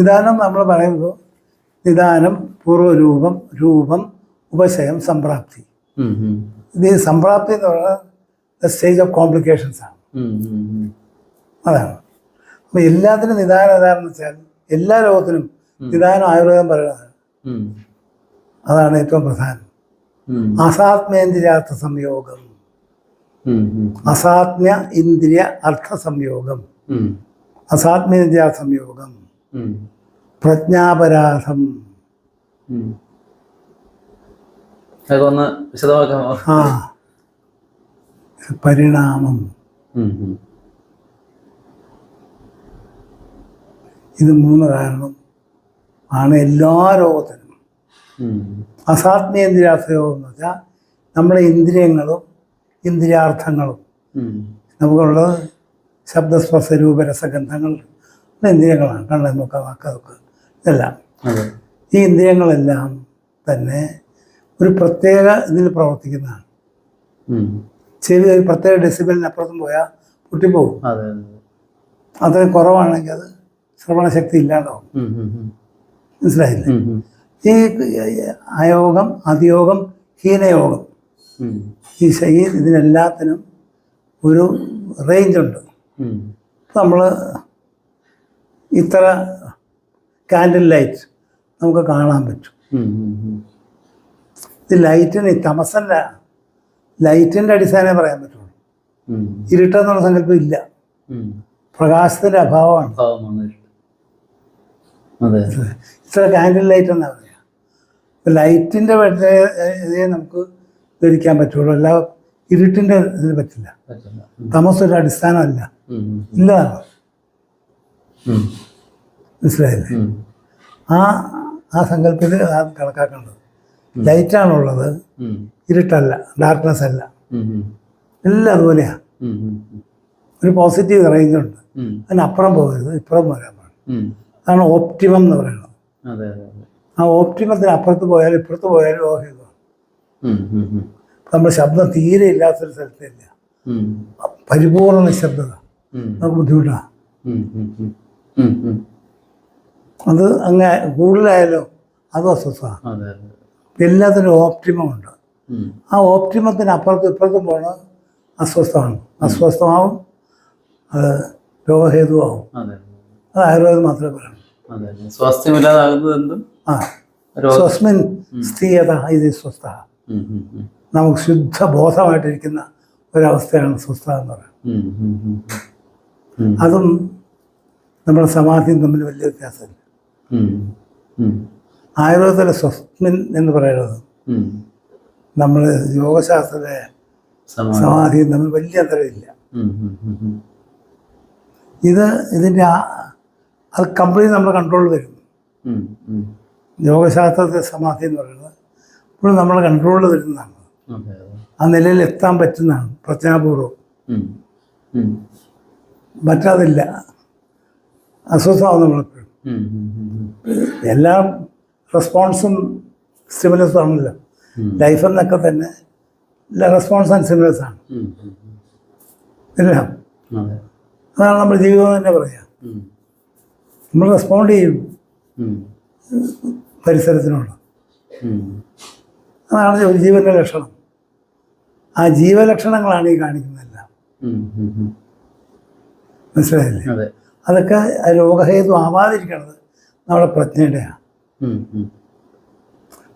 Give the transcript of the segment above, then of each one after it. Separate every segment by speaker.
Speaker 1: നിദാനം നമ്മൾ പറയുമ്പോൾ നിദാനം പൂർവരൂപം രൂപം ഉപശയം സംപ്രാപ്തി. ഇത് സംപ്രാപ്തി എന്ന് പറയുന്നത് സ്റ്റേജ് ഓഫ് കോംപ്ലിക്കേഷൻസ് ആണ്. അതാണ്. അപ്പം എല്ലാത്തിനും നിദാനം ഏതാണെന്ന് വെച്ചാൽ എല്ലാ രോഗത്തിനും നിദാനം ആയുർവേദം പറയുന്നത്
Speaker 2: ഉം,
Speaker 1: അതാണ് ഏറ്റവും പ്രധാനം. അസാത്മേന്ദ്രിയാർത്ഥ സംയോഗം. അസാത്മ്യ ഇന്ദ്രിയ അർത്ഥ സംയോഗം.
Speaker 2: അസാത്മേന്ദ്രിയാർത്ഥ
Speaker 1: അസാത്മേന്ദ്രിയ സംയോഗം. പ്രജ്ഞാപരാധം.
Speaker 2: അതൊന്ന് അതൊക്കെ വിശദമാക്കാമോ?
Speaker 1: ആ. പരിണാമം. ഇത് മൂന്ന് കാരണം. ആണ് എല്ലാ രോഗത്തിനും.
Speaker 2: ഉം,
Speaker 1: അസാത്മേന്ദ്രിയാർത്ഥയോഗം എന്ന് വെച്ചാൽ നമ്മുടെ ഇന്ദ്രിയങ്ങളും ഇന്ദ്രിയാർത്ഥങ്ങളും. നമുക്കുള്ളത് ശബ്ദസ്പർശ രൂപരസഗന്ധങ്ങൾ ഇന്ദ്രിയങ്ങളാണ്. കണ്ണെന്നൊക്കെ നോക്ക വാക്കതൊക്കെ ഇതെല്ലാം ഈ ഇന്ദ്രിയങ്ങളെല്ലാം തന്നെ ഒരു പ്രത്യേക ഇതിൽ പ്രവർത്തിക്കുന്നതാണ്. ചെവി ഒരു പ്രത്യേക ഡെസിബലിനപ്പുറത്തും പോയാൽ പൊട്ടിപ്പോകും
Speaker 2: അതെ അതെ.
Speaker 1: അത് കുറവാണെങ്കിൽ അത് ശ്രവണശക്തി ഇല്ലാണ്ടാവും. മനസ്സിലായില്ലേ. ഈ അയോഗം അതിയോഗം ഹീനയോഗം. ഈ ശരീ ഇതിനെല്ലാത്തിനും ഒരു റേഞ്ചുണ്ട്
Speaker 2: ഉണ്ട്.
Speaker 1: നമ്മൾ ഇത്ര കാൻഡിൽ ലൈറ്റ് നമുക്ക് കാണാൻ പറ്റും. ഇത് ലൈറ്റിന് തമസല്ല. ലൈറ്റിന്റെ അടിസ്ഥാനം പറയാൻ പറ്റുള്ളൂ. ഇരുട്ടെന്നുള്ള സങ്കല്പം ഇല്ല. പ്രകാശത്തിന്റെ അഭാവമാണ്. ഇത്ര കാൻഡിൽ ലൈറ്റ് എന്നാ പറയുക ലൈറ്റിന്റെ ഇതേ നമുക്ക് ധരിക്കാൻ പറ്റുള്ളൂ. അല്ല ഇരുട്ടിന്റെ ഇതിന് പറ്റില്ല. തമസ ഒരു അടിസ്ഥാനമല്ല. ഇല്ല. മനസ്സിലായില്ലേ? ആ ആ സങ്കല്പത്തിൽ ആ കണക്കാക്കേണ്ടത്. ലൈറ്റാണുള്ളത് ഇരുട്ടല്ല ഡാർക്ക്നെസ് അല്ല. എല്ലാം അതുപോലെയാണ്
Speaker 2: ഉം.
Speaker 1: ഒരു പോസിറ്റീവ് റേഞ്ച്
Speaker 2: ഉണ്ട്.
Speaker 1: അതിനപ്പുറം പോകരുത് ഇപ്പുറം വരാൻ പാടില്ല. അതാണ് ഓപ്റ്റിമം എന്ന് പറയുന്നത്. ആ ഓപ്റ്റിമത്തിന് അപ്പുറത്ത് പോയാലും ഇപ്പുറത്ത് പോയാലും
Speaker 2: ഉം.
Speaker 1: നമ്മൾ ശബ്ദം തീരെ ഇല്ലാത്തൊരു സ്ഥലത്തില്ല. പരിപൂർണ നിശബ്ദത. നമുക്ക് ബുദ്ധിമുട്ടാണ്. അത് അങ്ങ് കൂടുതലായാലോ അത് അസ്വസ്ഥമാണ്. എല്ലാത്തിനും ഓപ്റ്റിമം ഉണ്ട്.
Speaker 2: ഉം,
Speaker 1: ആ ഓപ്റ്റിമത്തിന് അപ്പുറത്തും ഇപ്പുറത്തും പോകണം അസ്വസ്ഥമാണ്. അസ്വസ്ഥമാവും അത് രോഗഹേതുവാകും
Speaker 2: അതെ.
Speaker 1: ആയുർവേദം മാത്രമേ പറയൂ.
Speaker 2: അതെ. അതെ. സ്വാസ്ഥ്യമില്ലാതാകുന്നത് എന്തും?
Speaker 1: ആ.
Speaker 2: രോഗ
Speaker 1: സ്വസ്മിൻ സ്ഥീയത ഇത് സ്വസ്ഥ. നമുക്ക് ശുദ്ധ ബോധമായിട്ടിരിക്കുന്ന ഒരവസ്ഥയാണ് സ്വസ്ഥ എന്ന് പറയുന്നത്. അതും നമ്മുടെ സമാധിയും തമ്മിൽ വലിയ വ്യത്യാസമില്ല. ആയുർവേദത്തിലെ സ്വസ്മിൻ എന്ന് പറയുന്നത്. നമ്മൾ യോഗശാസ്ത്രത്തിലെ
Speaker 2: സമാധി.
Speaker 1: സമാധിയും തമ്മിൽ വലിയ അന്തരമില്ല. ഇത് ഇതിന്റെ അത് കംപ്ലീറ്റ് നമ്മുടെ കൺട്രോൾ വരും. യോഗശാസ്ത്രത്തിലെ സമാധി എന്ന് പറയുന്നത് ഇപ്പോഴും നമ്മുടെ കൺട്രോളിൽ വരുന്നതാണ്. ആ നിലയിൽ എത്താൻ പറ്റുന്നതാണ്
Speaker 2: പ്രജ്ഞാപൂർവം
Speaker 1: പറ്റാതില്ല അസ്വസ്ഥമാവും നമ്മളെപ്പോഴും. എല്ലാ റെസ്പോൺസും സ്റ്റിമുലസ് ആണല്ലോ. ലൈഫ് എന്നൊക്കെ തന്നെ എല്ലാ റെസ്പോൺസ് ആൻഡ് സ്റ്റിമുലസ് ആണ്. എല്ലാം അതാണ് നമ്മൾ ജീവിതം തന്നെ പറയാം. നമ്മൾ റെസ്പോണ്ട് ചെയ്യും. പരിസരത്തിനോട്. അതാണ് ഒരു ജീവന്റെ ലക്ഷണം. ആ ജീവലക്ഷണങ്ങളാണ് ഈ കാണിക്കുന്നതെല്ലാം. മനസ്സിലായില്ലേ? അതൊക്കെ രോഗഹേതു ആവാതിരിക്കുന്നത് നമ്മുടെ പ്രജ്ഞയുടെയാണ്.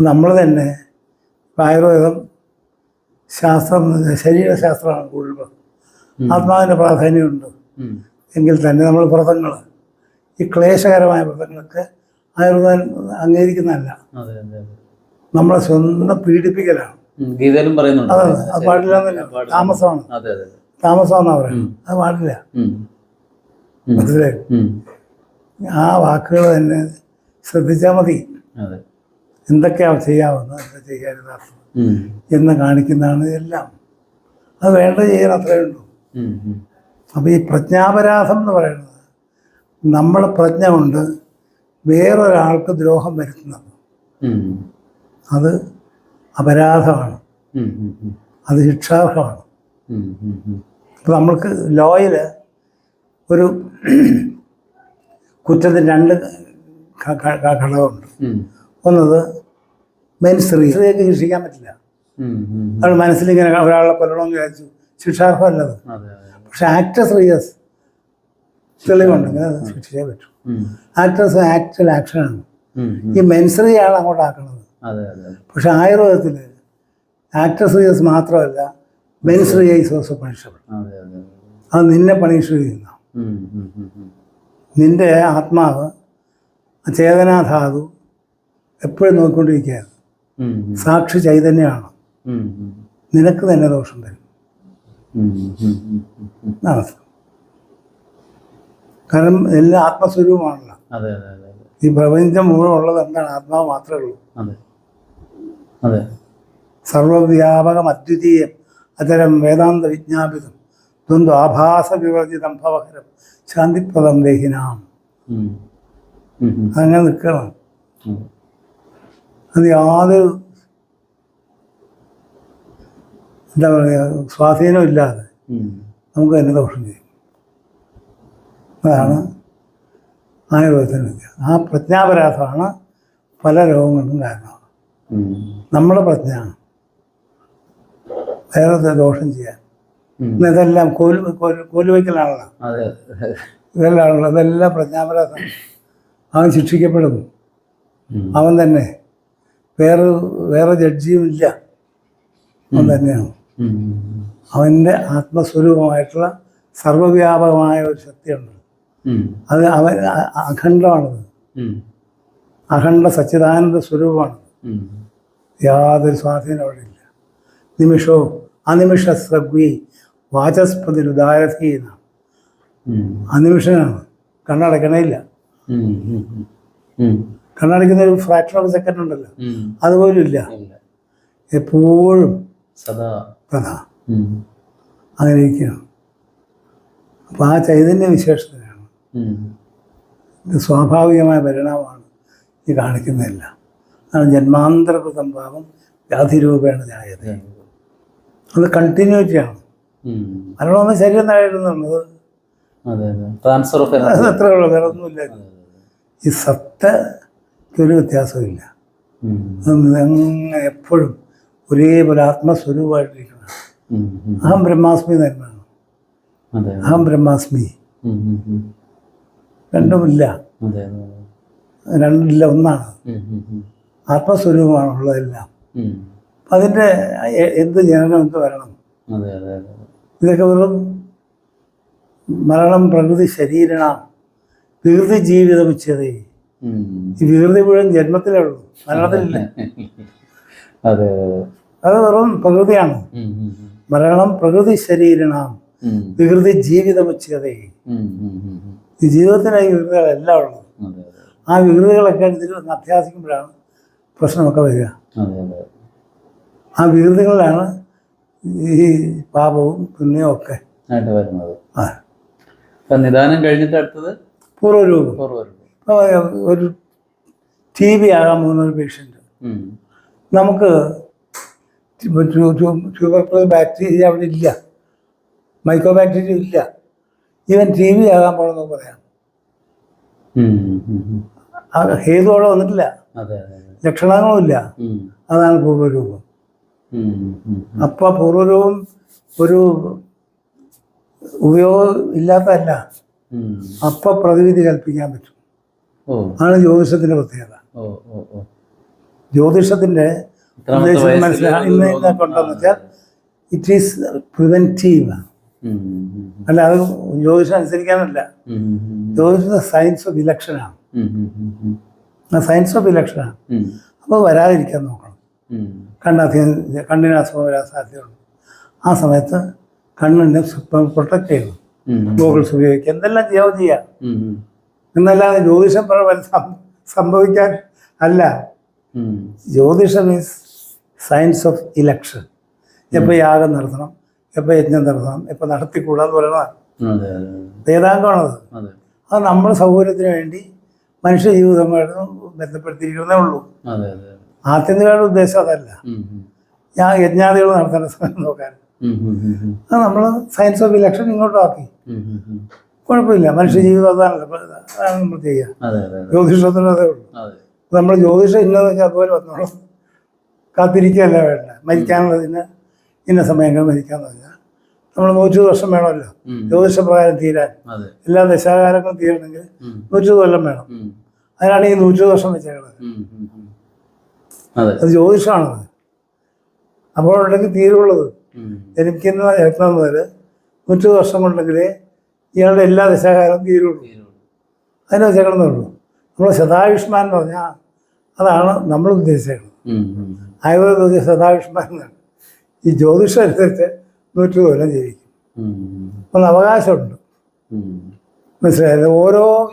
Speaker 1: നമ്മൾ തന്നെ ആയുർവേദം ശാസ്ത്രം ശരീരശാസ്ത്രമാണ് കൂടുതൽ. ആത്മാവിന്റെ പ്രാധാന്യമുണ്ട്. എങ്കിൽ തന്നെ നമ്മൾ വ്രതങ്ങൾ ഈ ക്ലേശകരമായ വ്രതങ്ങളൊക്കെ ആയുർവേദം അംഗീകരിക്കുന്നതല്ല. നമ്മളെ സ്വന്തം പീഡിപ്പിക്കലാണ്.
Speaker 2: ഗീതയിലും പറയുന്നുണ്ട്.
Speaker 1: അതെ അത്. പാടില്ല. താമസമാണ്. താമസമെന്നാണ് പറയുന്നത്. അത് പാടില്ല. മനസ്സിലായി? ആ വാക്കുകൾ തന്നെ ശ്രദ്ധിച്ചാൽ മതി.
Speaker 2: അതെ.
Speaker 1: എന്തൊക്കെയാണ് ചെയ്യാവുന്നത് എന്താ
Speaker 2: ചെയ്യാനാർത്ഥം
Speaker 1: എന്ന് കാണിക്കുന്നതാണ് എല്ലാം. അത് വേണ്ട ചെയ്യാൻ അത്രയേ ഉള്ളൂ. അപ്പോൾ ഈ പ്രജ്ഞാപരാധം എന്ന് പറയുന്നത് നമ്മൾ പ്രജ്ഞ കൊണ്ട് വേറൊരാൾക്ക് ദ്രോഹം വരുത്തുന്നത്. അത് അപരാധമാണ്. അത് ശിക്ഷാർഹമാണ്. നമ്മൾക്ക് ലോയിൽ ഒരു കുറ്റത്തിന് രണ്ട് ഘടകമുണ്ട്. ഒന്നത് മെൻസ്ത്രീ സ്ത്രീയൊക്കെ ശിക്ഷിക്കാൻ പറ്റില്ല. അവൾ മനസ്സിലിങ്ങനെ ഒരാളെ കൊല്ലണമെന്ന് വിചാരിച്ചു. ശിക്ഷാർഹമല്ലത്. പക്ഷെ ആക്ടേഴ്സ് റിയസ് തെളിവുണ്ടെങ്കിൽ അത് ശിക്ഷിച്ചേ പറ്റൂ. ആക്ടേഴ്സ് ആക്ച്വൽ ആക്ഷനാണ്. ഈ മെൻസറിയാണ് അങ്ങോട്ട്
Speaker 2: ആക്കണത്.
Speaker 1: പക്ഷെ ആയുർവേദത്തിൽ ആക്ടേഴ്സ് റിയസ് മാത്രമല്ല മെൻസറിയായി സോസ് പണിഷ് പണിഷബിൾ
Speaker 2: അതെ
Speaker 1: നിന്നെ പണിഷ് ചെയ്യുന്ന. നിന്റെ ആത്മാവ് ചേതനാധാതു എപ്പോഴും നോക്കിക്കൊണ്ടിരിക്കുകയാണ്. സാക്ഷി ചൈതന്യമാണ്. നിനക്ക് തന്നെ ദോഷം തരും. കാരണം എല്ലാം ആത്മസ്വരൂപമാണല്ലോ. ഈ പ്രപഞ്ചം മുഴുവൻ ഉള്ളത് എന്താണ്? ആത്മാവ് മാത്രമേ ഉള്ളൂ. സർവവ്യാപകം അദ്വിതീയം അത്തരം വേദാന്ത വിജ്ഞാപിതം ദ്വന്ദ് ആഭാസ വിവർജിതം ഭവഹരം ശാന്തിപ്രദം ദേഹിനാം. അങ്ങനെ നിൽക്കണം. അത് യാതൊരു എന്താ പറയുക സ്വാധീനം ഇല്ലാതെ നമുക്ക് തന്നെ ദോഷം ചെയ്യും. അതാണ് ആയുർവേദത്തിന് ആ പ്രജ്ഞാപരാധമാണ് പല രോഗങ്ങൾക്കും കാരണം
Speaker 2: ഉം.
Speaker 1: നമ്മുടെ പ്രജ്ഞ വേറെ ദോഷം ചെയ്യാൻ? ഇതെല്ലാം കോൽ കോൽ കോലുവയ്ക്കലാണല്ലോ
Speaker 2: ഇതെല്ലാണല്ലോ
Speaker 1: ഇതെല്ലാം പ്രജ്ഞാപരാധം. അവൻ ശിക്ഷിക്കപ്പെടുന്നു. അവൻ തന്നെ. വേറെ വേറെ ജഡ്ജിയും ഇല്ല. അവൻ തന്നെയാണ്. അവന്റെ ആത്മസ്വരൂപമായിട്ടുള്ള സർവവ്യാപകമായ ഒരു ശക്തിയുണ്ട്. അത് അവൻ അഖണ്ഡമാണത്. അഖണ്ഡ സച്ചിദാനന്ദ സ്വരൂപമാണ്. യാതൊരു സ്വാധീനം അവിടെ ഇല്ല. നിമിഷവും അനിമിഷ ശ്രഗ്വി വാചസ്പതി ഉദാരധീന ആ
Speaker 2: ഉം.
Speaker 1: അനിമിഷനാണ് കണ്ണടക്കണേയില്ല. കണ്ണടയ്ക്കുന്ന ഒരു ഫ്രാക്ഷൻ ഓഫ് സെക്കൻഡ് ഉണ്ടല്ലോ. അതുപോലും ഇല്ല. എപ്പോഴും
Speaker 2: സദാ.
Speaker 1: അങ്ങനെ ഇരിക്കുകയാണ്. അപ്പൊ ആ ചൈതന്യ
Speaker 2: വിശേഷതയാണ്.
Speaker 1: ഇത് സ്വാഭാവികമായ പരിണാമമാണ് ഈ കാണിക്കുന്നതല്ല. അതാണ് ജന്മാന്തരകൃതം ഭാവം വ്യാധിരൂപേണ ജായത അത് കണ്ടിന്യൂറ്റിയാണ് മരണമെന്ന് ശരീരം
Speaker 2: താഴെയിടുന്നുള്ളത്
Speaker 1: അത്രേ ഉള്ളൂ വേറെ ഒന്നുമില്ല. ഈ സത്തൊരു വ്യത്യാസമില്ല അങ്ങനെ എപ്പോഴും ഒരേപോലെ ആത്മസ്വരൂപമായിട്ടിരിക്കണം. അഹം ബ്രഹ്മാസ്മി തന്നെയാണ് അഹം ബ്രഹ്മാസ്മി. രണ്ടുമില്ല. രണ്ടില്ല ഒന്നാണ്. ആത്മസ്വരൂപമാണുള്ളതെല്ലാം. അതിന്റെ എന്ത് ജനനം എന്ത് വരണം? ഇതൊക്കെ വെറും മരണം പ്രകൃതി ശരീരണ വികൃതി ജീവിതം ഉച്ചതേ ഈ വികൃതി മുഴുവൻ ജന്മത്തിലേ ഉള്ളൂ. മരണത്തിലില്ല.
Speaker 2: അതെ
Speaker 1: വെറും പ്രകൃതിയാണ്. മരണം പ്രകൃതി ശരീരണം. വികൃതി ജീവിതം
Speaker 2: ഉം.
Speaker 1: ഈ ജീവിതത്തിനായി വികൃതികളെല്ലാം ഉള്ളത്
Speaker 2: അതെ
Speaker 1: ആ വികൃതികളൊക്കെ ഇതിൽ ഒന്ന് അഭ്യാസിക്കുമ്പോഴാണ് പ്രശ്നമൊക്കെ വരിക. ആ വികൃതികളിലാണ് ഈ പാപവും പുണ്യവും ഒക്കെ.
Speaker 2: ആയിട്ട് വരുന്നത്.
Speaker 1: ആ.
Speaker 2: നിദാനം കഴിഞ്ഞിട്ട് അടുത്തത്? പൂർവരൂപം.
Speaker 1: പൂർവരൂപം. ഒരു ടി ബി ആകാൻ പോകുന്ന ഒരു
Speaker 2: പേഷ്യന്റ്
Speaker 1: നമുക്ക് ബാക്ടീരിയ അവിടെ ഇല്ല. മൈക്രോ ബാക്ടീരിയ ഇല്ല. ഇവൻ ടി ബി ആകാൻ പോകണമെന്ന് പറയാം.
Speaker 2: ഉം, ഉം, ഉം.
Speaker 1: ആ ഹേതു അവിടെ വന്നിട്ടില്ല.
Speaker 2: ലക്ഷണങ്ങളും
Speaker 1: ലക്ഷണങ്ങളുമില്ല അതാണ്
Speaker 2: പൂർവരൂപം.
Speaker 1: അപ്പോൾ പൂർവരൂപം ഒരു ഉപയോഗം ഇല്ലാത്തതല്ല.
Speaker 2: അപ്പ
Speaker 1: അപ്പം പ്രതിവിധി കൽപ്പിക്കാൻ പറ്റും. അതാണ് ജ്യോതിഷത്തിന്റെ പ്രത്യേകത.
Speaker 2: ജ്യോതിഷത്തിന്റെ
Speaker 1: ഉദ്ദേശം ഉണ്ടെന്ന് വെച്ചാൽ ഇറ്റ് ഈസ് പ്രിവെന്റീവ്
Speaker 2: ഉം,
Speaker 1: അല്ല അത് ജ്യോതിഷം അനുസരിക്കാനല്ല. ജ്യോതിഷ സയൻസ് ഓഫ് ഇലക്ഷനാണ് സയൻസ് ഓഫ് ഇലക്ഷനാണ്
Speaker 2: അപ്പൊ
Speaker 1: അപ്പോൾ വരാതിരിക്കാൻ നോക്കണം. കണ്ണധികം കണ്ണിന് അസുഖം വരാൻ സാധ്യതയുണ്ട്. ആ സമയത്ത് കണ്ണിനെ പ്രൊട്ടക്ട് ചെയ്യണം ഗോഗിൾസ് ഉപയോഗിക്കുക എന്തെല്ലാം ചെയ്യാവോ ചെയ്യാം. എന്നല്ലാതെ ജ്യോതിഷം സംഭവിക്കാൻ അല്ല. ജ്യോതിഷം ഈസ് സയൻസ് ഓഫ് ഇലക്ഷൻ എപ്പോൾ യാഗം നടത്തണം എപ്പോൾ യജ്ഞം നടത്തണം എപ്പോൾ നടത്തിക്കൂടാന്ന് പറയണതാണ് വേദാംഗമാണത്
Speaker 2: അതെ
Speaker 1: നമ്മുടെ സൗകര്യത്തിന് വേണ്ടി മനുഷ്യ ജീവിതമായിട്ട് ബന്ധപ്പെടുത്തിയിരിക്കുന്നേ ഉള്ളൂ. ആത്യന്തികമായിട്ട് ഉദ്ദേശം അതല്ല. ഞാൻ യജ്ഞാദികൾ നടത്തേണ്ട സമയം നോക്കാൻ. നമ്മൾ സയൻസ് ഓഫ് ഇലക്ഷൻ ഇങ്ങോട്ട് ആക്കി.
Speaker 2: ഉം, ഉം, ഉം.
Speaker 1: കുഴപ്പമില്ല. മനുഷ്യ ജീവിതം അതാണല്ലോ അതാണ് നമ്മൾ ചെയ്യുക. ജ്യോതിഷത്തിന് അതേ ഉള്ളൂ. നമ്മൾ ജ്യോതിഷം ഇന്നത് വെച്ചാൽ അതുപോലെ വന്നോളും. കാത്തിരിക്കുകയല്ല വേണ്ട മരിക്കാനുള്ളതിന് ഇന്ന സമയങ്ങൾ മരിക്കാന്ന് പറഞ്ഞാൽ നമ്മൾ നൂറ്റി വർഷം വേണമല്ലോ.
Speaker 2: ജ്യോതിഷപ്രകാരം
Speaker 1: ജ്യോതിഷ പ്രകാരം തീരാൻ. എല്ലാ ദശാകാലങ്ങളും തീരണമെങ്കിൽ നൂറ്റു കൊല്ലം വേണം. അതിനാണ് ഈ നൂറ്റി വർഷം വെച്ചേക്കുന്നത്.
Speaker 2: അതെ.
Speaker 1: ജ്യോതിഷമാണ് അപ്പോഴുണ്ടെങ്കിൽ തീരുള്ളത്.
Speaker 2: എനിക്കിന്ന്
Speaker 1: ജനിക്കുന്ന രത്നം മുതൽ നൂറ്റി വർഷം കൊണ്ടെങ്കിലേ ഇയാളുടെ എല്ലാ ദിശാകാലവും തീരുള്ളൂ. അതിനെ വെച്ചേക്കണമെന്നേ നമ്മൾ ശതായുഷ്മാൻ എന്ന് പറഞ്ഞാൽ അതാണ് നമ്മൾ ഉദ്ദേശിച്ചേക്കുന്നത് ആയുർവേദം ശതായുഷ്മാൻ എന്നാണ്. ഈ ജ്യോതിഷം അനുസരിച്ച് നൂറ്റു കൊല്ലം ജീവിക്കും. അപ്പം അവകാശമുണ്ട്. മനസ്സിലായത് ഓരോ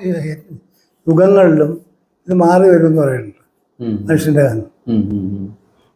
Speaker 1: യുഗങ്ങളിലും ഇത് മാറി വരും എന്ന് പറയുന്നുണ്ട്.
Speaker 2: 嗯，
Speaker 1: 还是
Speaker 2: 那个，嗯，嗯，嗯。